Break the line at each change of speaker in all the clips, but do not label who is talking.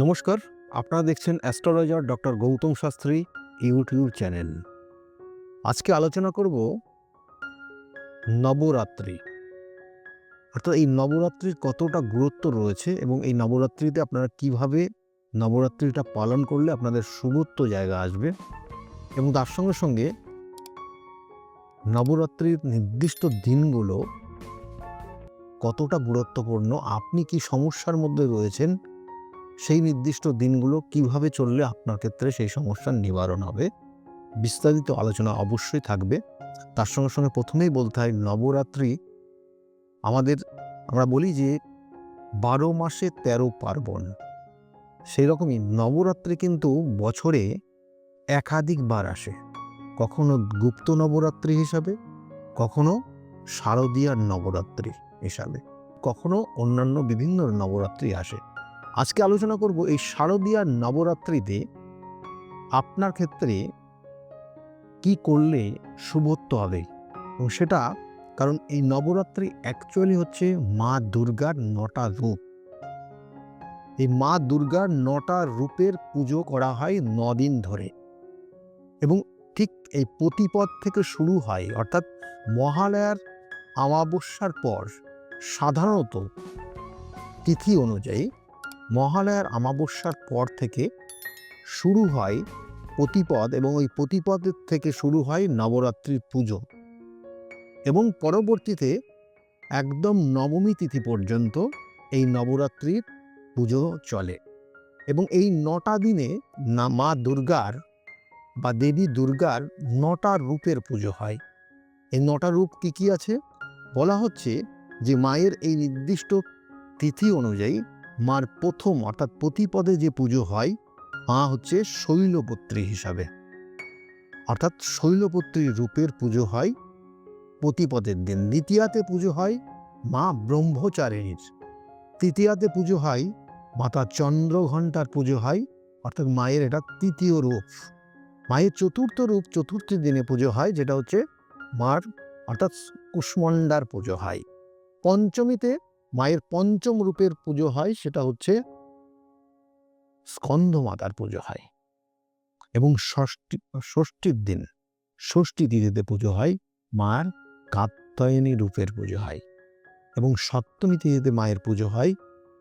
নমস্কার, আপনারা দেখছেন astrologer doctor Gautam Shastri, YouTube channel. আজকে আলোচনা করব নবরাত্রি। অর্থাৎ এই নবরাত্রির কতটা গুরুত্ব রয়েছে এবং এই নবরাত্রিতে আপনারা কীভাবে নবরাত্রিটা পালন করলে আপনাদের শুভত্ব জায়গা আসবে এবং তার সঙ্গে সঙ্গে নবরাত্রির নির্দিষ্ট দিনগুলো কতটা গুরুত্বপূর্ণ, আপনি কি সমস্যার মধ্যে রয়েছেন সেই নির্দিষ্ট দিনগুলো কীভাবে চললে আপনার ক্ষেত্রে সেই সমস্যার নিবারণ হবে, বিস্তারিত আলোচনা অবশ্যই থাকবে। তার সঙ্গে সঙ্গে প্রথমেই বলতে হয়, নবরাত্রি আমাদের, আমরা বলি যে বারো মাসে তেরো পার্বণ। সেই রকমই নবরাত্রি কিন্তু বছরে একাধিকবার আসে। কখনো গুপ্ত নবরাত্রি হিসাবে, কখনো শারদীয়ার নবরাত্রি হিসাবে, কখনো অন্যান্য বিভিন্ন নবরাত্রি আসে। আজকে আলোচনা করব এই শারদীয়ার নবরাত্রিতে আপনার ক্ষেত্রে কি করলে শুভত্ব হবে? এবং সেটা কারণ এই নবরাত্রি অ্যাকচুয়ালি হচ্ছে মা দুর্গার নটা রূপ। এই মা দুর্গার নটা রূপের পুজো করা হয় দিন ধরে। এবং ঠিক এই প্রতিপদ থেকে শুরু হয়, অর্থাৎ মহালয়ার আমাবস্যার পর সাধারণত তিথি অনুযায়ী মহালয়ার আমাবস্যার পর থেকে শুরু হয় প্রতিপদ এবং ওই প্রতিপদের থেকে শুরু হয় নবরাত্রির পুজো। এবং পরবর্তীতে একদম নবমী তিথি পর্যন্ত এই নবরাত্রির পুজো চলে। এবং এই নটা দিনে না মা দুর্গার বা দেবী দুর্গার নটা রূপের পুজো হয়। এই নটা রূপ কি কি আছে? বলা হচ্ছে যে মায়ের এই নির্দিষ্ট তিথি অনুযায়ী মার প্রথম, অর্থাৎ প্রতিপদে যে পুজো হয়, মা হচ্ছে শৈলপত্রী হিসাবে। অর্থাৎ শৈলপুত্রী রূপের পুজো হয়, প্রতিপদের দিন। দ্বিতীয়াতে পুজো হয় মা ব্রহ্মচারিণীর। তৃতীয়াতে পুজো হয় মাতা চন্দ্রঘণ্টার পুজো হয়, অর্থাৎ মায়ের এটা তৃতীয় রূপ। মায়ের চতুর্থ রূপ চতুর্থ দিনে পুজো হয়, যেটা হচ্ছে মার, অর্থাৎ কুষ্মণ্ডার পুজো হয়। পঞ্চমীতে মায়ের পঞ্চম রূপের পুজো হয়, সেটা হচ্ছে স্কন্ধ মাতার পুজো হয়। এবং ষষ্ঠী, ষষ্ঠীর দিন, ষষ্ঠী তিথিতে পুজো হয়, মার কাত্যায়নী রূপের পুজো হয়। এবং সপ্তমী তিথিতে মায়ের পুজো হয়,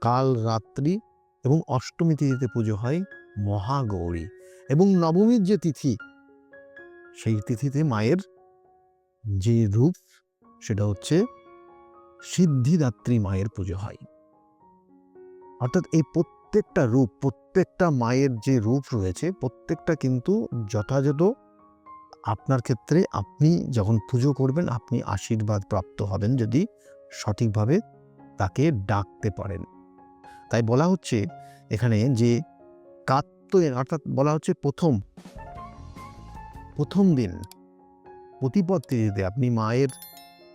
কাল রাত্রি এবং অষ্টমী তিথিতে পুজো হয়, মহাগৌরী। এবং নবমীর যে তিথি, সেই তিথিতে মায়ের যে রূপ, সেটা হচ্ছে সিদ্ধিদাত্রী মায়ের পুজো হয়। অর্থাৎ এই প্রত্যেকটা রূপ, প্রত্যেকটা মায়ের যে রূপ রয়েছে, প্রত্যেকটা কিন্তু যথাযথ আপনার ক্ষেত্রে আপনি যখন পুজো করবেন, আপনি আশীর্বাদ প্রাপ্ত হবেন যদি সঠিকভাবে তাকে ডাকতে পারেন। তাই বলা হচ্ছে এখানে যে কাত্তয়েন, অর্থাৎ বলা হচ্ছে প্রথম প্রথম দিন প্রতিপদ তিথিতে আপনি মায়ের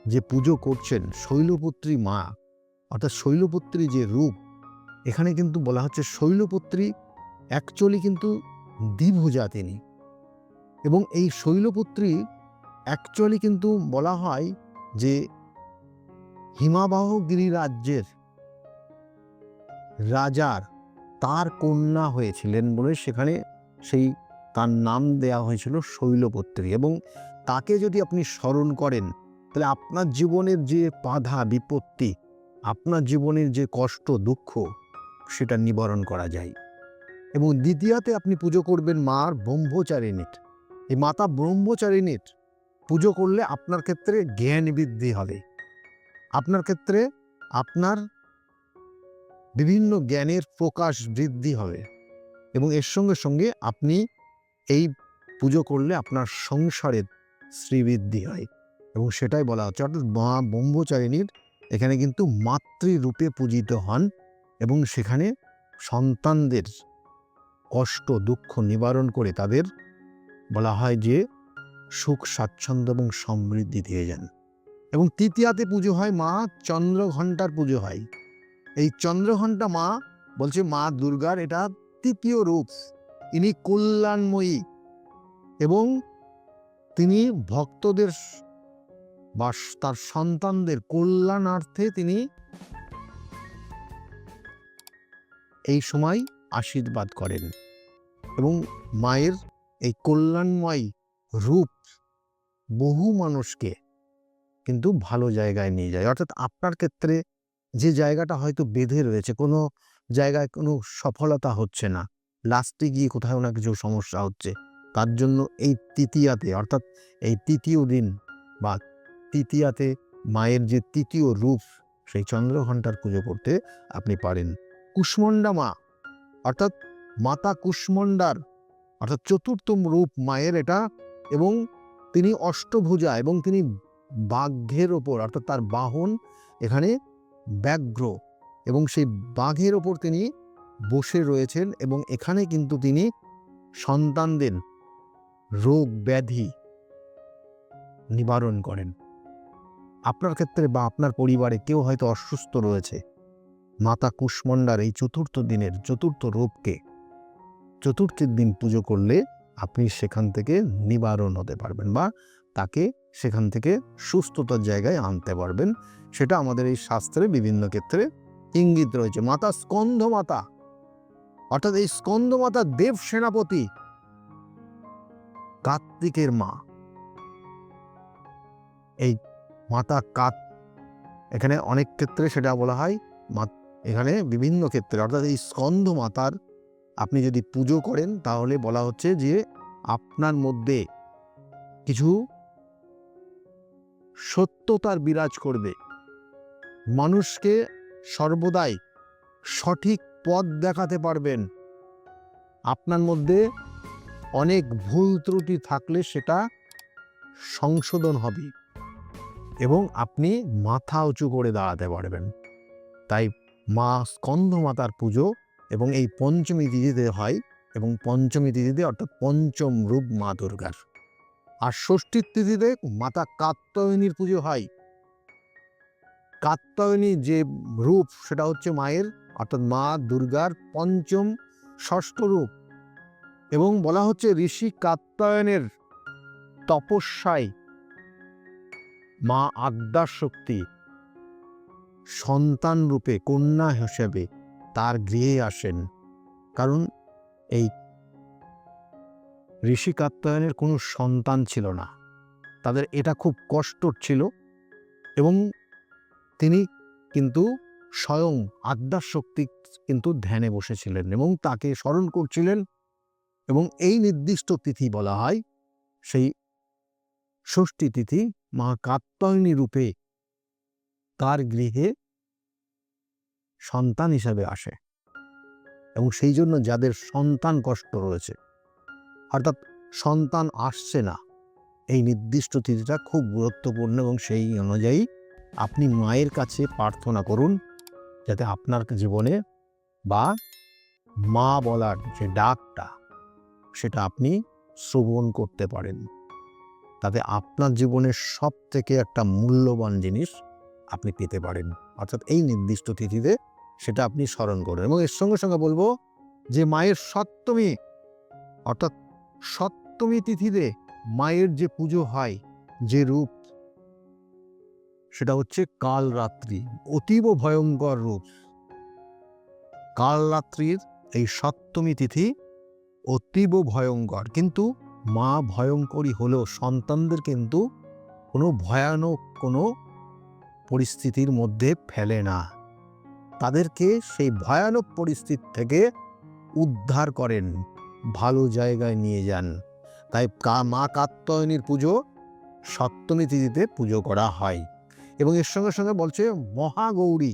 যে পুজো করছেন শৈলপুত্রী মা, অর্থাৎ শৈলপুত্রী যে রূপ, এখানে কিন্তু বলা হচ্ছে শৈলপুত্রী অ্যাকচুয়ালি কিন্তু দ্বিভুজা তিনি। এবং এই শৈলপুত্রী অ্যাকচুয়ালি কিন্তু বলা হয় যে হিমাবাহ রাজ্যের রাজার তার কন্যা হয়েছিলেন বলে সেখানে সেই তার নাম দেয়া হয়েছিল শৈলপুত্রী। এবং তাকে যদি আপনি স্মরণ করেন তাহলে আপনার জীবনের যে বাধা, বিপত্তি, আপনার জীবনের যে কষ্ট, দুঃখ, সেটা নিবারণ করা যায়। এবং দ্বিতীয়তে আপনি পুজো করবেন মার ব্রহ্মচারিণীর। এই মাতা ব্রহ্মচারিণীর পুজো করলে আপনার ক্ষেত্রে জ্ঞান বৃদ্ধি হবে। আপনার ক্ষেত্রে আপনার বিভিন্ন জ্ঞানের প্রকাশ বৃদ্ধি হবে। এবং এর সঙ্গে সঙ্গে আপনি এই পুজো করলে আপনার সংসারের শ্রীবৃদ্ধি হয়। এবং সেটাই বলা হচ্ছে। অর্থাৎ মা ব্রহ্মচারিণীর এখানে কিন্তু মাতৃরূপে পূজিত হন এবং সেখানে সন্তানদের কষ্ট, দুঃখ নিবারণ করে তাদের বলা হয় যে সুখ, স্বাচ্ছন্দ্য এবং সমৃদ্ধি দিয়ে যান। এবং তৃতীয়াতে পুজো হয় মা চন্দ্রঘণ্টার পুজো হয়। এই চন্দ্রঘণ্টা মা বলছে মা দুর্গার এটা তৃতীয় রূপ। ইনি কল্যাণময়ী এবং তিনি ভক্তদের বা তার সন্তানদের কল্যাণার্থে তিনি এই সময় আশীর্বাদ করেন এবং মায়ের এই কল্যাণময় রূপ বহু মানুষকে কিন্তু ভালো জায়গায় নিয়ে যায়। অর্থাৎ আপনার ক্ষেত্রে যে জায়গাটা হয়তো বেঁধে রয়েছে, কোনো জায়গায় কোনো সফলতা হচ্ছে না, লাস্টে গিয়ে কোথাও না কিছু সমস্যা হচ্ছে, তার জন্য এই তৃতীয়াতে, অর্থাৎ এই তৃতীয় দিন বা তৃতীয়াতে মায়ের যে তৃতীয় রূপ, সেই চন্দ্রঘণ্টার পুজো করতে আপনি পারেন। কুষ্মণ্ডা মা, অর্থাৎ মাতা কুষ্মণ্ডার, অর্থাৎ চতুর্থম রূপ মায়ের এটা, এবং তিনি অষ্টভুজা এবং তিনি বাঘের ওপর, অর্থাৎ তার বাহন এখানে ব্যাঘ্র, এবং সেই বাঘের ওপর তিনি বসে রয়েছেন, এবং এখানে কিন্তু তিনি সন্তানদের রোগ ব্যাধি নিবারণ করেন। আপনার ক্ষেত্রে বা আপনার পরিবারে কেউ হয়তো অসুস্থ রয়েছে। মাতা কুষ্মণ্ডার এই চতুর্থ দিনের চতুর্থ রূপকে চতুর্থের দিন পুজো করলে আপনি সেখান থেকে নিবারণ হতে পারবেন বা তাকে সেখান থেকে সুস্থতার জায়গায় আনতে পারবেন। সেটা আমাদের এই শাস্ত্রে বিভিন্ন ক্ষেত্রে ইঙ্গিত রয়েছে। মাতা স্কন্ধ মাতা, অর্থাৎ এই স্কন্ধ মাতা দেব সেনাপতি, কার্তিকের মা। এই মাতা কাত। এখানে অনেক ক্ষেত্রে সেটা বলা হয় এখানে বিভিন্ন ক্ষেত্রে, অর্থাৎ এই স্কন্ধ মাতার আপনি যদি পুজো করেন, তাহলে বলা হচ্ছে যে আপনার মধ্যে কিছু সত্যতার বিরাজ করবে। মানুষকে সর্বদাই সঠিক পথ দেখাতে পারবেন। আপনার মধ্যে অনেক ভুল ত্রুটি থাকলে সেটা সংশোধন হবে। এবং আপনি মাথা উঁচু করে দাঁড়াতে পারবেন। তাই মা স্কন্ধ মাতার পুজো এবং এই পঞ্চমী তিথিতে হয় এবং পঞ্চমী তিথিতে অর্থাৎ পঞ্চম রূপ মা দুর্গার। আর ষষ্ঠীর তিথিতে মাতা কাত্যায়নীর পুজো হয়। কাত্যায়নী যে রূপ সেটা হচ্ছে মায়ের, অর্থাৎ মা দুর্গার পঞ্চম ষষ্ঠ রূপ এবং বলা হচ্ছে ঋষি কাত্যায়নের তপস্যায় মা আদ্যার শক্তি সন্তান রূপে কন্যা হিসেবে তার গৃহে আসেন। কারণ এই ঋষি কাত্যায়নের কোনো সন্তান ছিল না। তাদের এটা খুব কষ্ট ছিল এবং তিনি কিন্তু স্বয়ং আদ্যার শক্তি কিন্তু ধ্যানে বসেছিলেন এবং তাকে স্মরণ করছিলেন এবং এই নির্দিষ্ট তিথি বলা হয় সেই ষষ্ঠী তিথি মা কাত্যায়নী রূপে তার গৃহে সন্তান হিসাবে আসে এবং সেই জন্য যাদের সন্তান কষ্ট রয়েছে, অর্থাৎ সন্তান আসছে না, এই নির্দিষ্ট তিথিটা খুব গুরুত্বপূর্ণ এবং সেই অনুযায়ী আপনি মায়ের কাছে প্রার্থনা করুন যাতে আপনার জীবনে বা মা বলার যে ডাকটা, সেটা আপনি শ্রবণ করতে পারেন। তাতে আপনার জীবনের সব থেকে একটা মূল্যবান জিনিস আপনি পেতে পারেন। অর্থাৎ এই নির্দিষ্ট তিথিতে সেটা আপনি স্মরণ করুন এবং এর সঙ্গে সঙ্গে বলব যে মায়ের সপ্তমী, অর্থাৎ সপ্তমী তিথিতে মায়ের যে পুজো হয়, যে রূপ, সেটা হচ্ছে কাল রাত্রি অতীব ভয়ঙ্কর রূপ। কাল রাত্রির এই সপ্তমী তিথি অতীব ভয়ঙ্কর। কিন্তু মা ভয়ঙ্করী হলেও সন্তানদের কিন্তু কোনো ভয়ানক কোনো পরিস্থিতির মধ্যে ফেলে না। তাদেরকে সেই ভয়ানক পরিস্থিতি থেকে উদ্ধার করেন, ভালো জায়গায় নিয়ে যান। তাই কা- মা কাত্যায়নীর পুজো সপ্তমী তিথিতে পুজো করা হয় এবং এর সঙ্গে সঙ্গে বলছে মহাগৌরী,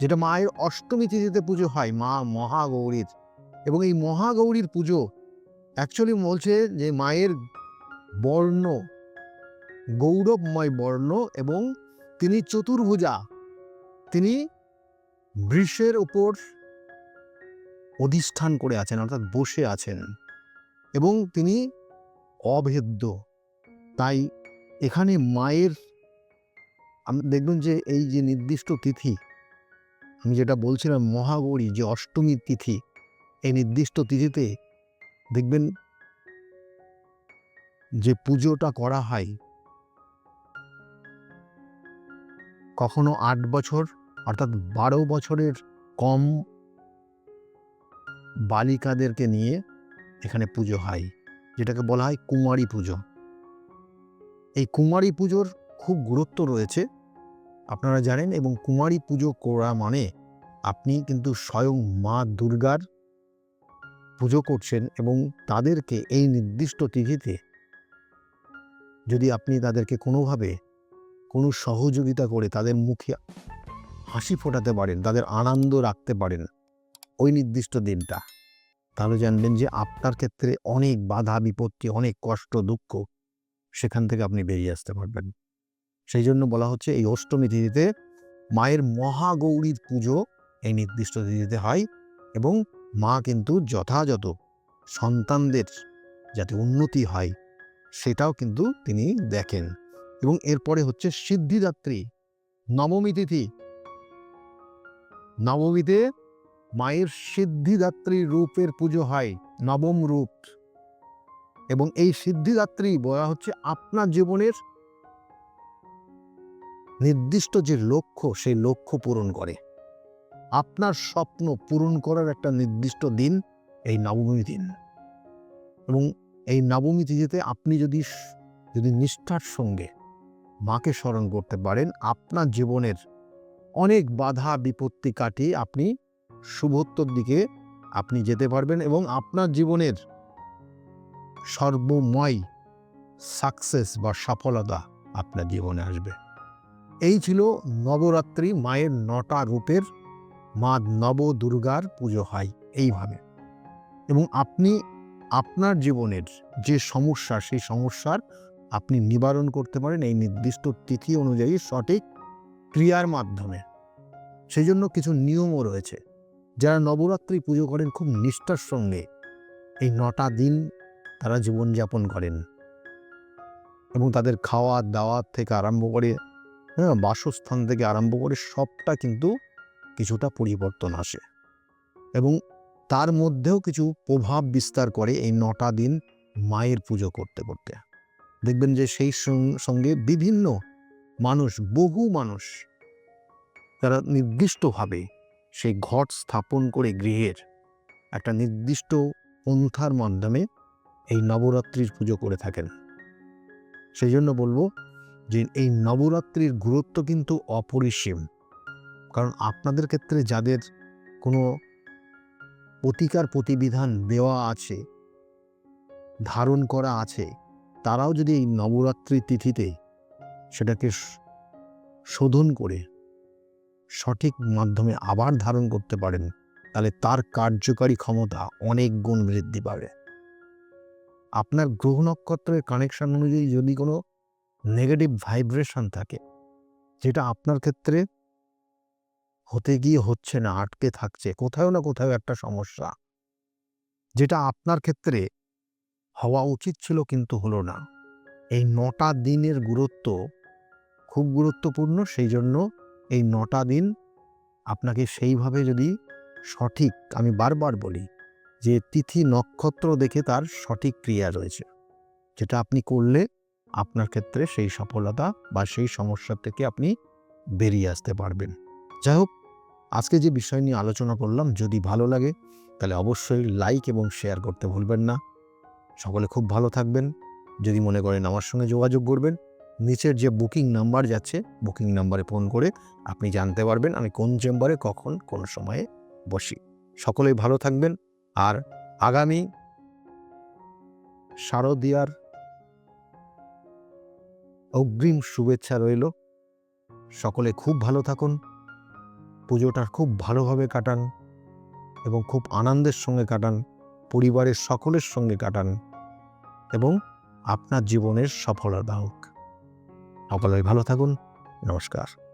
যেটা মায়ের অষ্টমী তিথিতে পুজো হয়, মা মহাগৌরীর। এবং এই মহাগৌরীর পুজো অ্যাকচুয়ালি বলছে যে মায়ের বর্ণ, গৌরবময় বর্ণ এবং তিনি চতুর্ভুজা। তিনি বৃষের ওপর অধিষ্ঠান করে আছেন, অর্থাৎ বসে আছেন এবং তিনি অভেদ্য। তাই এখানে মায়ের, আমি, দেখবেন যে এই যে নির্দিষ্ট তিথি, আমি যেটা বলছিলাম মহাগৌরী, যে অষ্টমীর তিথি, এই নির্দিষ্ট তিথিতে দেখবেন যে পুজোটা করা হয়, কখনো আট বছর অর্থাৎ বারো বছরের কম বালিকাদেরকে নিয়ে এখানে পুজো হয়, যেটাকে বলা হয় কুমারী পুজো। এই কুমারী পুজোর খুব গুরুত্ব রয়েছে, আপনারা জানেন এবং কুমারী পুজো করা মানে আপনি কিন্তু স্বয়ং মা দুর্গার পুজো করছেন এবং তাদেরকে এই নির্দিষ্ট তিথিতে যদি আপনি তাদেরকে কোনোভাবে কোনো সহযোগিতা করে তাদের মুখে হাসি ফোটাতে পারেন, তাদের আনন্দ রাখতে পারেন ওই নির্দিষ্ট দিনটা, তাহলে জানবেন যে আপনার ক্ষেত্রে অনেক বাধা, বিপত্তি, অনেক কষ্ট, দুঃখ সেখান থেকে আপনি বেরিয়ে আসতে পারবেন। সেই জন্য বলা হচ্ছে এই অষ্টমী তিথিতে মায়ের মহাগৌরীর পুজো এই নির্দিষ্ট তিথিতে হয় এবং মা কিন্তু যথাযথ সন্তানদের যাতে উন্নতি হয়, সেটাও কিন্তু তিনি দেখেন। এবং এরপরে হচ্ছে সিদ্ধিদাত্রী, নবমী তিথি। নবমীতে মায়ের সিদ্ধিদাত্রী রূপের পুজো হয়, নবম রূপ। এবং এই সিদ্ধিদাত্রী বলা হচ্ছে আপনার জীবনের নির্দিষ্ট যে লক্ষ্য, সেই লক্ষ্য পূরণ করে। আপনার স্বপ্ন পূরণ করার একটা নির্দিষ্ট দিন, এই নবমী দিন। এবং এই নবমী তিথিতে আপনি যদি যদি নিষ্ঠার সঙ্গে মাকে স্মরণ করতে পারেন, আপনার জীবনের অনেক বাধা বিপত্তি কাটিয়ে আপনি শুভত্বর দিকে আপনি যেতে পারবেন এবং আপনার জীবনের সর্বময় সাকসেস বা সফলতা আপনার জীবনে আসবে। এই ছিল নবরাত্রি মায়ের নটা রূপের মা নব দুর্গার পুজো হয় এইভাবে। এবং আপনি আপনার জীবনের যে সমস্যা, সেই সমস্যার আপনি নিবারণ করতে পারেন এই নির্দিষ্ট তিথি অনুযায়ী সঠিক ক্রিয়ার মাধ্যমে। সেই জন্য কিছু নিয়মও রয়েছে। যারা নবরাত্রি পুজো করেন খুব নিষ্ঠার সঙ্গে, এই নটা দিন তারা জীবনযাপন করেন। এবং তাদের খাওয়া দাওয়া থেকে আরম্ভ করে হ্যাঁ বাসস্থান থেকে আরম্ভ করে সবটা কিন্তু কিছুটা পরিবর্তন আসে এবং তার মধ্যেও কিছু প্রভাব বিস্তার করে এই নটা দিন মায়ের পুজো করতে করতে। দেখবেন যে সেই সঙ্গে বিভিন্ন মানুষ, বহু মানুষ তারা নির্দিষ্টভাবে সেই ঘট স্থাপন করে গৃহের একটা নির্দিষ্ট পন্থার মাধ্যমে এই নবরাত্রির পুজো করে থাকেন। সেই জন্য বলব যে এই নবরাত্রির গুরুত্ব কিন্তু অপরিসীম। কারণ আপনাদের ক্ষেত্রে যাদের কোনো প্রতিকার প্রতিবিধান দেওয়া আছে, ধারণ করা আছে, তারাও যদি এই নবরাত্রি তিথিতে সেটাকে শোধন করে সঠিক মাধ্যমে আবার ধারণ করতে পারেন, তাহলে তার কার্যকারী ক্ষমতা অনেক গুণ বৃদ্ধি পাবে। আপনার গ্রহ নক্ষত্রের কানেকশন অনুযায়ী যদি কোনো নেগেটিভ ভাইব্রেশন থাকে, যেটা আপনার ক্ষেত্রে হতে গিয়ে হচ্ছে না, আটকে থাকছে। কোথাও না কোথাও একটা সমস্যা। যেটা আপনার ক্ষেত্রে হওয়া উচিত ছিল কিন্তু হলো না। এই নটা দিনের গুরুত্ব খুব গুরুত্বপূর্ণ সেই জন্য এই নটা দিন আপনাকে সেইভাবে যদি সঠিক, আমি বারবার বলি যে তিথি নক্ষত্র দেখে তার সঠিক ক্রিয়া রয়েছে। যেটা আপনি করলে আপনার ক্ষেত্রে সেই সফলতা বা সেই সমস্যা থেকে আপনি বেরিয়ে আসতে পারবেন। যাই হোক আজকে যে বিষয় নিয়ে আলোচনা করলাম, যদি ভালো লাগে, তাহলে অবশ্যই লাইক এবং শেয়ার করতে ভুলবেন না। সকলে খুব ভালো থাকবেন। যদি মনে করেন আমার সঙ্গে যোগাযোগ করবেন, নিচের যে বুকিং নাম্বার যাচ্ছে বুকিং নাম্বারে ফোন করে আপনি জানতে পারবেন আমি কোন চেম্বারে কখন, কোন সময়ে বসি। সকলেই ভালো থাকবেন। আর আগামী শারদীয়ার অগ্রিম শুভেচ্ছা রইল। সকলে খুব ভালো থাকুন। পুজোটা খুব ভালোভাবে কাটান এবং খুব আনন্দের সঙ্গে কাটান, পরিবারের সকলের সঙ্গে কাটান এবং আপনার জীবনের সফলতা হোক। সকলে ভালো থাকুন। নমস্কার।